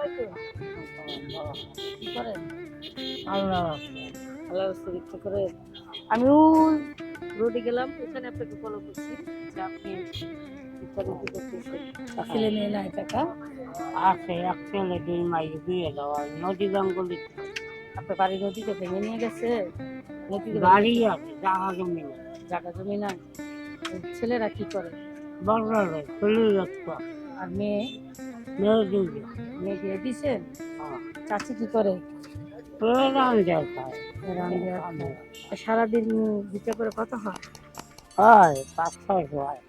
আলাইকুম কি করেন আল্লাহ আল্লাহ রাস্তা বিক্রি করে আমি রোডে গেলাম ওখানে আপনাকে ফলো করছি ছেলে মেয়ে নাই আছে এক ছেলে দুই দেওয়া নদী বাড়ি নদীতে গেছে নদীতে বাড়ি আছে জায়গা জমি নাই ছেলেরা কি করে বড় আর মেয়ে মেয়ে দিছেন চাচি কি করে? খায় সারাদিন বিক্রি করে কত হয়? হয় পাঁচ ছয় হয়।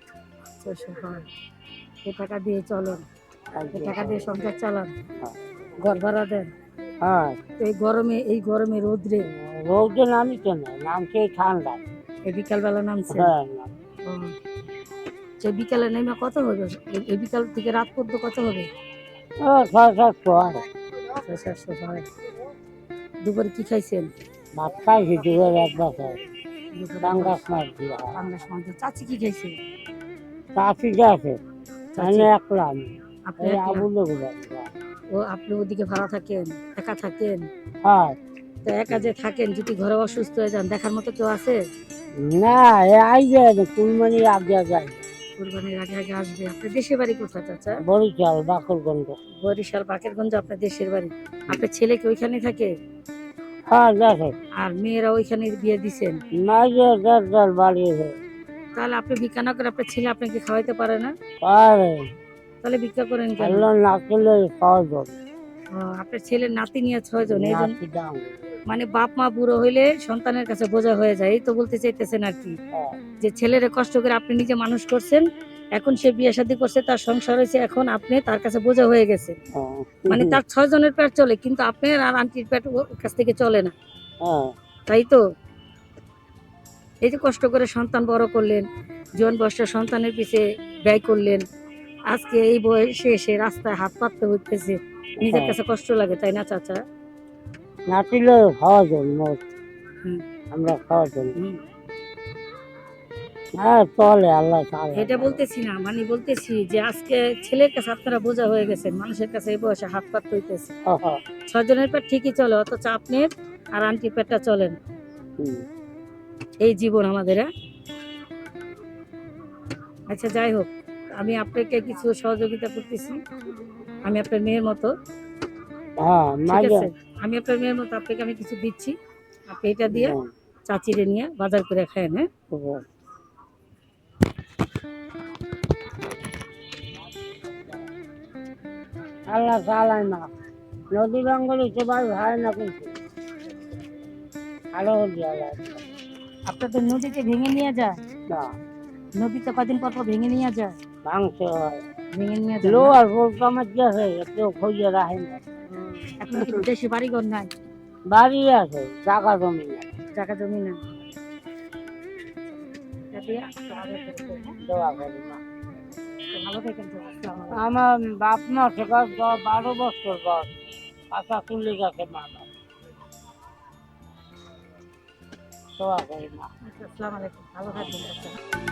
ছয়শো হয়। টাকা দিয়ে চলেন। তাই টাকা দিয়ে সংসার চালান। হ্যাঁ। ঘর ভাড়া দেন। হ্যাঁ। এই গরমে এই গরমে রোদ্রে। রোদে নামি কেন? নামছে ঠান্ডা? বিকালবেলা নামছে হ্যাঁ যে বিকালে নেমে কত হবে এই- এই বিকাল থেকে রাত পর্যন্ত কত হবে? ছয় সাতশো ছয় সাতশো হয়। দুপুরে কি খাইছেন? ভাত খাইছি দুপুরে এক বছর দুপুরে মাছ দিয়া পাঙ্গাস মাংস চাচি কি খাইছে? চাষি আছে আমি একলা আমি। আপনি এই? ও আপনি ওদিকে ভাড়া থাকেন একা থাকেন? হ্যাঁ। তো একা যে থাকেন যদি ঘরে অসুস্থ হয়ে যান দেখার মতো কেউ আছে? না এ আইবে কুলমানি আগে যায় কোরবানির আগে আগে আসবে। আপনার দেশের বাড়ি কোথায় চাচা? বরিশাল বাকরগঞ্জ বরিশাল বাকেরগঞ্জ আপনার দেশের বাড়ি? আপনার ছেলে কি ওইখানে থাকে? হ্যাঁ দেখে। আর মেয়েরা ওইখানে বিয়ে দিছেন? না বাড়ি তাহলে আপনি ভিক্ষা না করে আপনার ছেলে আপনাকে খাওয়াইতে পারে না? পারে। তাহলে ভিক্ষা করেন কেন? না করলে খাওয়া যাবে। আপনার ছেলের নাতি নিয়ে ছয়জন এই মানে বাপ মা বুড়ো হইলে সন্তানের কাছে বোঝা হয়ে যায় এই তো বলতে চাইতেছেন আর কি। হ্যাঁ। যে ছেলেরে কষ্ট করে আপনি নিজে মানুষ করছেন এখন সে বিয়ে শাদী করছে তার সংসার হয়েছে এখন আপনি তার কাছে বোঝা হয়ে গেছে হ্যাঁ। মানে তার ছয় জনের পেট চলে কিন্তু আপনার আর আন্টির পেট ওর কাছ থেকে চলে না। হ্যাঁ। তাই তো? এই যে কষ্ট করে সন্তান বড় করলেন জীবন বয়সের সন্তানের পিছে ব্যয় করলেন আজকে এই বয়সে এসে রাস্তায় হাত পাততে হইতেছে। নিজের হ্যাঁ। কাছে কষ্ট লাগে তাই না চাচা নাতিলে খাওয়া মোট আমরা খাওয়া হুম। হ্যাঁ চলে আল্লাহ এটা বলতেছি না মানে বলতেছি যে আজকে ছেলের কাছে আপনারা বোঝা হয়ে গেছেন মানুষের কাছে এই বয়সে হাত পাততে হইতেছে হ্যাঁ। ছজনের পেট ঠিকই চলে অথচ আপনার আর আন্টির পেটটা চলেন। এই জীবন আমাদের? আচ্ছা যাই হোক আমি আপনাকে কিছু সহযোগিতা করতেছি আমি আপনার মেয়ের মতো। হ্যাঁ ঠিক আছে? আমি আপনার মেয়ের মতো আপনাকে আমি কিছু দিচ্ছি। আপনি এটা দিয়ে চাচিরে নিয়ে বাজার করে খায়েন হ্যাঁ? হ্যাঁ। আল্লাহ চালায় না। নদী জঙ্গলে সবাই হয় না কিন্তু। আরও আপনাদের নদীতে ভেঙে নিয়ে যায়। না। নদীতে কদিন পর ভেঙে নিয়ে যায়। ভাঙতে হয়। লো না? আর বলতে আমার গেছে কেউ খুঁজে রাখে না। আপনার কি দেশে বাড়িঘর নাই? বাড়ি আছে জমি না জমি না। আমার বাপ মা থেকে বারো বছর বয়স। পাতা তুলে গেছে মা করি আচ্ছা, ভালো থাকবেন।